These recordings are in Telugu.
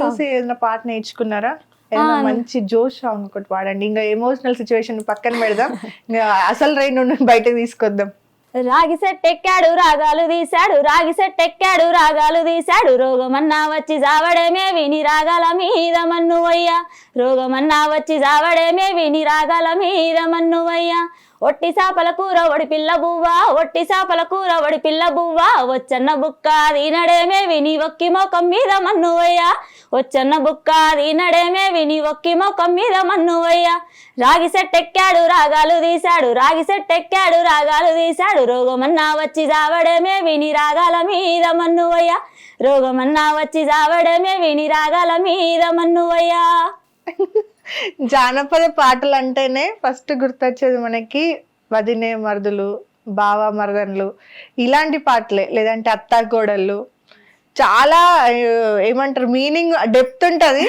చూసి ఏదైనా పాట నేర్చుకున్నారా. మంచి జోష్ సాంగ్ ఒకటి పాడండి. ఇంకా ఎమోషనల్ సిచ్యువేషన్ పక్కన పెడదాం. ఇంకా అసలు రైన్ బయటకు తీసుకొద్దాం. రాగి సెట్ ఎక్కాడు రాగాలు తీశాడు. రాగి సెట్ ఎక్కాడు రాగాలు తీశాడు. రోగమన్నా వచ్చి జావడేమే విని రాగాల మీద మన్నువయ్యా రోగమన్నా వచ్చి జావడేమే విని రాగాల మీద మన్నువయ్యా ఒట్టి చేపల కూర ఒడి పిల్ల బువ్వ ఒట్టి చేపల కూర ఒడి పిల్ల బువ్వ. వచ్చన్న బుక్క దీనడేమే విని ఒక్కి మొఖం మీద మన్నువయ్యా వచ్చన్న బుక్క దీనడేమే విని ఒక్కి మొఖం మీద మన్నువయ్యా రాగి సెట్టెక్కాడు రాగాలు తీశాడు. రాగి సెట్టెక్కాడు రాగాలు తీశాడు. రోగమన్నా వచ్చి జావడమే విని రాగాల మీద మన్నువయ్యా రోగమన్నా వచ్చి జావడమే విని రాగాల మీద మన్నువయ్యా జానపద పాటలు అంటేనే ఫస్ట్ గుర్తొచ్చేది మనకి వదినే మరుదులు బావ మరదన్లు ఇలాంటి పాటలే. లేదంటే అత్తాకోడళ్ళు చాలా ఏమంటారు మీనింగ్ డెప్త్ ఉంటుంది.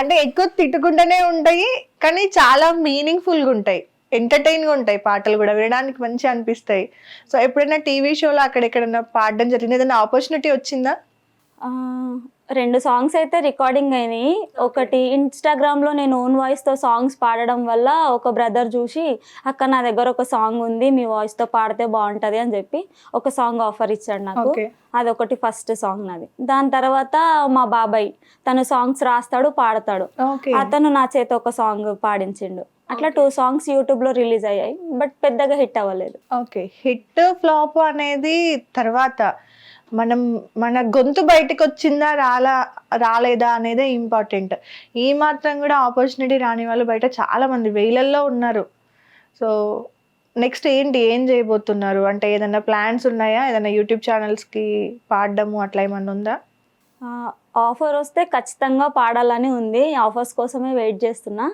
అంటే ఎక్కువ తిట్టుకుంటూనే ఉంటాయి కానీ చాలా మీనింగ్ఫుల్గా ఉంటాయి. ఎంటర్టైన్గా ఉంటాయి పాటలు కూడా వినడానికి మంచి అనిపిస్తాయి. సో ఎప్పుడైనా టీవీ షోలో అక్కడ ఎక్కడైనా పాడడం జరిగింది? ఏదైనా ఆపర్చునిటీ వచ్చిందా? రెండు సాంగ్స్ అయితే రికార్డింగ్ అయినాయి. ఒకటి ఇన్స్టాగ్రామ్లో నేను ఓన్ వాయిస్తో సాంగ్స్ పాడడం వల్ల ఒక బ్రదర్ చూసి అక్క నా దగ్గర ఒక సాంగ్ ఉంది మీ వాయిస్తో పాడితే బాగుంటది అని చెప్పి ఒక సాంగ్ ఆఫర్ ఇచ్చాడు నాకు. అదొకటి ఫస్ట్ సాంగ్ నాది. దాని తర్వాత మా బాబాయ్ తను సాంగ్స్ రాస్తాడు పాడతాడు. అతను నా చేత ఒక సాంగ్ పాడించిండు. అట్లా టూ సాంగ్స్ యూట్యూబ్లో రిలీజ్ అయ్యాయి బట్ పెద్దగా హిట్ అవ్వలేదు. ఓకే హిట్ ఫ్లాప్ అనేది తర్వాత మనం మన గొంతు బయటకు వచ్చిందా రాలా రాలేదా అనేదే ఇంపార్టెంట్ ఈ మాత్రం కూడా ఆపర్చునిటీ రాని వాళ్ళు బయట చాలా మంది వేలల్లో ఉన్నారు. సో నెక్స్ట్ ఏంటి ఏం చేయబోతున్నారు? అంటే ఏదైనా ప్లాన్స్ ఉన్నాయా? ఏదైనా యూట్యూబ్ ఛానల్స్కి పాడడము అట్లా ఏమన్నా ఉందా? ఆఫర్ వస్తే ఖచ్చితంగా పాడాలని ఉంది. ఆఫర్స్ కోసమే వెయిట్ చేస్తున్నా.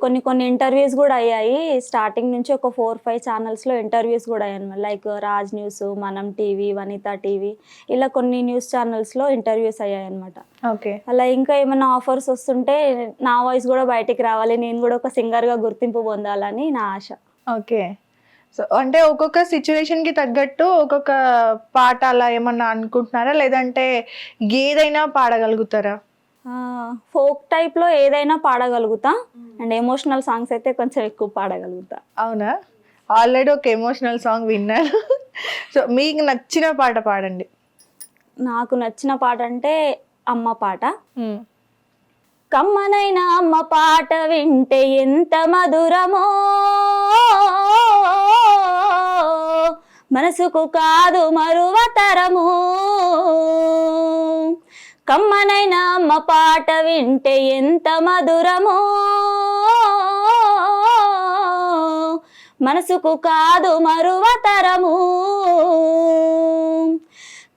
కొన్ని కొన్ని ఇంటర్వ్యూస్ కూడా అయ్యాయి. స్టార్టింగ్ నుంచి ఒక ఫోర్ ఫైవ్ ఛానల్స్లో ఇంటర్వ్యూస్ కూడా అయ్యాయి లైక్ రాజ్ న్యూస్ మనం టీవీ వనిత టీవీ ఇలా కొన్ని న్యూస్ ఛానల్స్లో ఇంటర్వ్యూస్ అయ్యాయి అనమాట ఓకే. అలా ఇంకా ఏమైనా ఆఫర్స్ వస్తుంటే నా వాయిస్ కూడా బయటికి రావాలి. నేను కూడా ఒక సింగర్గా గుర్తింపు పొందాలని నా ఆశ. ఓకే. సో అంటే ఒక్కొక్క సిచ్యువేషన్కి తగ్గట్టు ఒక్కొక్క పాట అలా ఏమన్నా అనుకుంటున్నారా? లేదంటే ఏదైనా పాడగలుగుతారా? ఫోక్ టైప్లో ఏదైనా పాడగలుగుతా. అండ్ ఎమోషనల్ సాంగ్స్ అయితే కొంచెం ఎక్కువ పాడగలుగుతా. అవునా? ఆల్రెడీ ఒక ఎమోషనల్ సాంగ్ విన్నాను సో మీకు నచ్చిన పాట పాడండి. నాకు నచ్చిన పాట అంటే అమ్మ పాట. కమ్మనైన అమ్మ పాట వింటే ఎంత మధురమో. మనసుకు కాదు మరువతరము. కమ్మనైన అమ్మ పాట వింటే ఎంత మధురము. మనసుకు కాదు మరువతరము.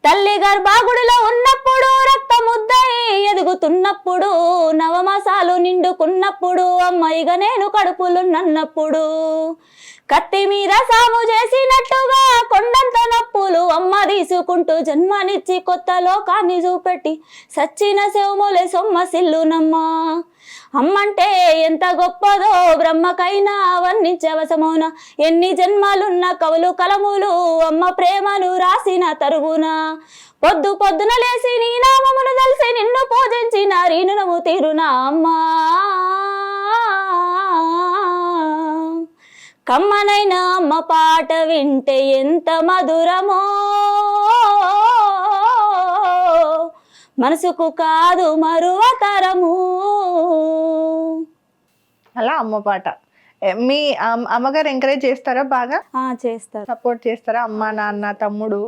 తల్లి గర్భాగుడిలో ఉన్నప్పుడు రక్తముద్ద ఎదుగుతున్నప్పుడు నవమాసాలు నిండుకున్నప్పుడు అమ్మాయిగా నేను కడుపులున్నప్పుడు కత్తి మీద సాము చేసినట్టుగా కొండంత నప్పులు అమ్మ తీసుకుంటూ జన్మనిచ్చి కొత్త లోకాన్ని చూపెట్టి సచ్చిన శివములే సొమ్మ సిల్లునమ్మా. అమ్మంటే ఎంత గొప్పదో బ్రహ్మకైనా వర్ణించవసమోన ఎన్ని జన్మాలున్న కవులు కలములు అమ్మ ప్రేమను రాసిన తరుగున పొద్దు పొద్దున లేసి నీ తిరునామా. కమ్మనైన అమ్మ పాట వింటే ఎంత మధురమో. మనసుకు కాదు మరువతరము అలా అమ్మ పాట. మీ అమ్- అమ్మగారు ఎంకరేజ్ చేస్తారా బాగా? చేస్తారు. సపోర్ట్ చేస్తారా? అమ్మ నాన్న తమ్ముడు?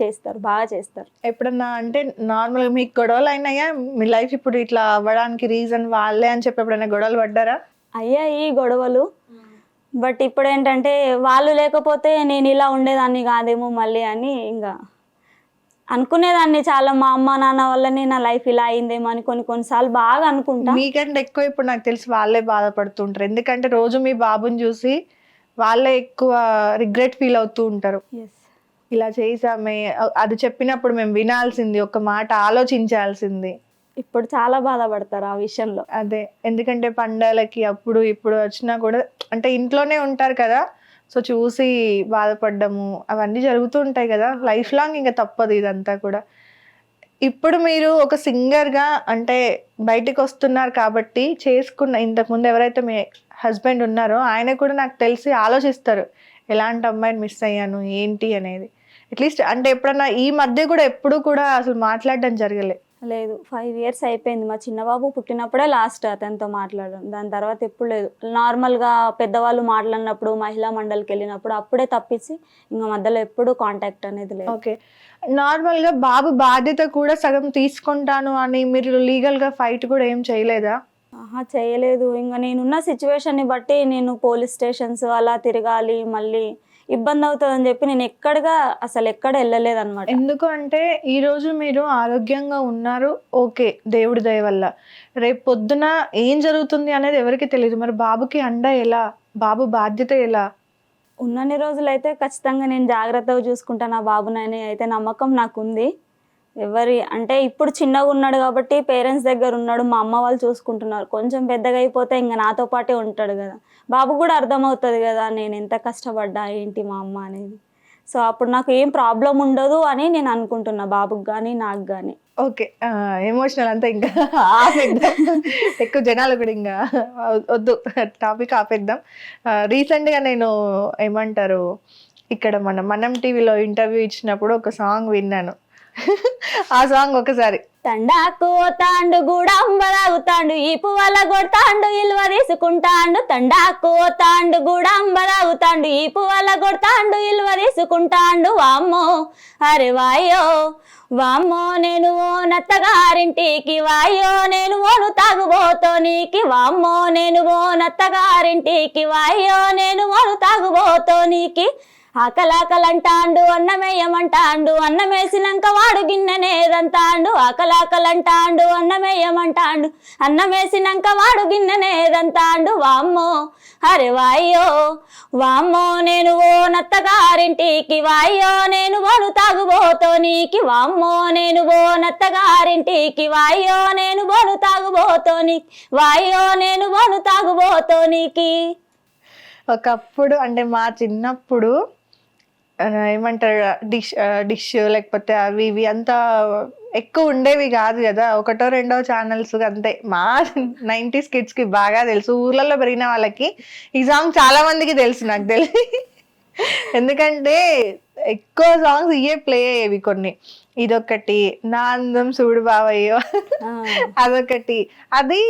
చేస్తారు. బాగా చేస్తారు. ఎప్పుడన్నా అంటే నార్మల్గా మీకు గొడవలు అయినాయా మీ లైఫ్ ఇప్పుడు ఇట్లా అవ్వడానికి రీజన్ వాళ్ళే అని చెప్పి ఎప్పుడైనా గొడవలు పడ్డారా? అయ్యాయి గొడవలు. బట్ ఇప్పుడు ఏంటంటే వాళ్ళు లేకపోతే నేను ఇలా ఉండేదాన్ని కాదేమో మళ్ళీ అని ఇంకా అనుకునేదాన్ని చాలా మా అమ్మ నాన్న వల్లనే నా లైఫ్ ఇలా అయిందేమో అని కొన్ని కొన్నిసార్లు బాగా అనుకుంటా. మీకంటే ఎక్కువ ఇప్పుడు నాకు తెలిసి వాళ్ళే బాధపడుతుంటారు. ఎందుకంటే రోజు మీ బాబుని చూసి వాళ్ళే ఎక్కువ రిగ్రెట్ ఫీల్ అవుతూ ఉంటారు. Yes. ఇలా చేసామే అది చెప్పినప్పుడు మేము వినాల్సింది ఒక మాట ఆలోచించాల్సింది. ఇప్పుడు చాలా బాధపడతారు ఆ విషయంలో. అదే. ఎందుకంటే పండగలకి అప్పుడు ఇప్పుడు వచ్చినా కూడా అంటే ఇంట్లోనే ఉంటారు కదా సో చూసి బాధపడ్డము అవన్నీ జరుగుతూ ఉంటాయి కదా. లైఫ్ లాంగ్ ఇంకా తప్పదు ఇదంతా కూడా. ఇప్పుడు మీరు ఒక సింగర్గా అంటే బయటికి వస్తున్నారు కాబట్టి చేసుకున్న ఇంతకుముందు ఎవరైతే మీ హస్బెండ్ ఉన్నారో ఆయన కూడా నాకు తెలిసి ఆలోచిస్తారు ఎలాంటి అమ్మాయిని మిస్ అయ్యాను? ఏంటి? అనేది. అట్లీస్ట్ అంటే ఎప్పుడన్నా ఈ మధ్య కూడా ఎప్పుడు కూడా అసలు మాట్లాడడం జరగలే. లేదు ఫైవ్ ఇయర్స్ అయిపోయింది. మా చిన్నబాబు పుట్టినప్పుడే లాస్ట్ అతనితో మాట్లాడడం దాని తర్వాత ఎప్పుడు లేదు. నార్మల్గా పెద్దవాళ్ళు మాట్లాడినప్పుడు మహిళా మండలికి వెళ్ళినప్పుడు అప్పుడే తప్పించి ఇంకా మధ్యలో ఎప్పుడు కాంటాక్ట్ అనేది లేదు. ఓకే నార్మల్గా బాబు బాధ్యత కూడా సగం తీసుకుంటాను అని మీరు లీగల్గా ఫైట్ కూడా ఏం చేయలేదా? ఆహా చేయలేదు. ఇంకా నేనున్న సిచ్యువేషన్ని బట్టి నేను పోలీస్ స్టేషన్స్ అలా తిరగాలి మళ్ళీ ఇబ్బంది అవుతుందని చెప్పి నేను ఎక్కడగా అసలు ఎక్కడ వెళ్ళలేదు అనమాట ఎందుకు అంటే ఈ రోజు మీరు ఆరోగ్యంగా ఉన్నారు ఓకే దేవుడి దయ వల్ల. రేపు పొద్దున ఏం జరుగుతుంది అనేది ఎవరికి తెలియదు మరి బాబుకి అండ ఎలా? బాబు బాధ్యత ఎలా? ఉన్నన్ని రోజులైతే ఖచ్చితంగా నేను జాగ్రత్తగా చూసుకుంటా నా బాబునని. అయితే నమ్మకం నాకు ఉంది ఎవరి అంటే ఇప్పుడు చిన్నగా ఉన్నాడు కాబట్టి పేరెంట్స్ దగ్గర ఉన్నాడు మా అమ్మ వాళ్ళు చూసుకుంటున్నారు. కొంచెం పెద్దగా అయిపోతే ఇంకా నాతో పాటే ఉంటాడు కదా. బాబు కూడా అర్థమవుతుంది కదా నేను ఎంత కష్టపడ్డా ఏంటి మా అమ్మ అనేది. సో అప్పుడు నాకు ఏం ప్రాబ్లం ఉండదు అని నేను అనుకుంటున్నా బాబుకి కానీ నాకు కానీ ఓకే ఎమోషనల్ అంతా ఇంకా ఆపేద్దాం. ఎక్కువ జనాలు కూడా ఇంకా వద్దు టాపిక్ ఆపేద్దాం. రీసెంట్గా నేను ఏమంటారు ఇక్కడ మన మనం టీవీలో ఇంటర్వ్యూ ఇచ్చినప్పుడు ఒక సాంగ్ విన్నాను. ఆ సాంగ్ ఒకసారి. తండాకు తాండు గూడాంబరాగుతాండు ఈ పువ్వల కొడతాండు ఇల్వ తీసుకుంటాండు. తండాకు తాండు గూడాంబరాగుతాండు ఈ పువ్వల కొడతాండు ఇల్వ తీసుకుంటాండు. వామ్మో అరే వాయో వామ్మో నేను ఓ నత్తగారింటికి వాయో నేను ఓను తాగుబోతో నీకి. వామ్మో నేను ఓ నత్తగారింటికి వాయో నేను ఓను తాగుబోతో నీకి. ఆకలాకలంటాండు అన్నమేయమంటాండు అన్నమేసినాక వాడు గిన్నెనేదంతాండు ఆకలాకలంటాండు అన్నమేయమంటాండు అన్నమేసినాక వాడు గిన్నెనేదంతాండు వామ్మో అరే వాయ్యో వామ్మో నేను ఓ నత్తగారింటికి వాయ్యో నేను ఓను తాగుబోతో నీకి. వామ్మో నేను ఓ నత్తగారింటికి వాయ్యో నేను ఓను తాగుబోతో నీకి. వాయ్యో నేను ఓను తాగుబోతో నీకి. ఒకప్పుడు అంటే మా చిన్నప్పుడు ఏమంటారు డిష్ డిష్ లేకపోతే అవి ఇవి అంతా ఎక్కువ ఉండేవి కాదు కదా. ఒకటో రెండో ఛానల్స్ అంతే. మా నైంటీస్ కిడ్స్కి బాగా తెలుసు. ఊర్లలో పెరిగిన వాళ్ళకి ఈ సాంగ్ చాలా మందికి తెలుసు నాకు తెలిసి. ఎందుకంటే ఎక్కువ సాంగ్స్ ఇవే ప్లే అయ్యేవి కొన్ని. ఇదొకటి నా అందం చూడు బావయ్యో. అదొకటి అది